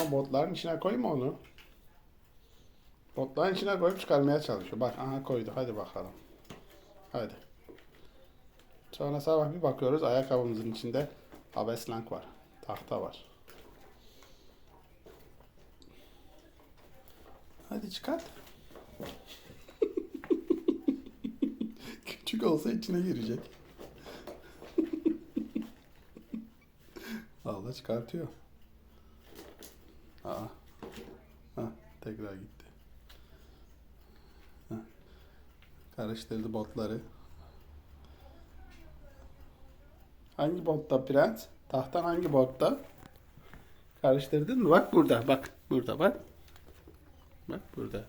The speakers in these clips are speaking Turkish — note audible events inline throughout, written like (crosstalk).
Ama botların içine koyma onu. Botların içine koyup çıkarmaya çalışıyor. Bak aha koydu. Hadi bakalım. Hadi. Sonra sabah bir bakıyoruz ayakkabımızın içinde abeslank var. Tahta var. Hadi çıkart. (laughs) Küçük olsa içine girecek. (laughs) Allah çıkartıyor. Tekrar gitti. Karıştırdı botları. Hangi botta prens? Tahtan hangi botta? Karıştırdın mı? Bak burada. Bak burada bak. Bak burada.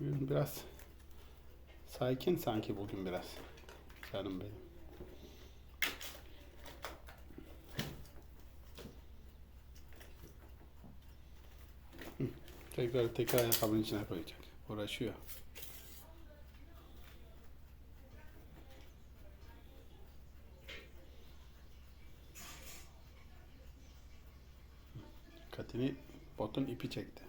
Biraz sakin sanki bugün biraz. Canım benim. Hı, Tekrar tekrar ayakkabının içine koyacak. Uğraşıyor. Dikkatini botun ipi çekti.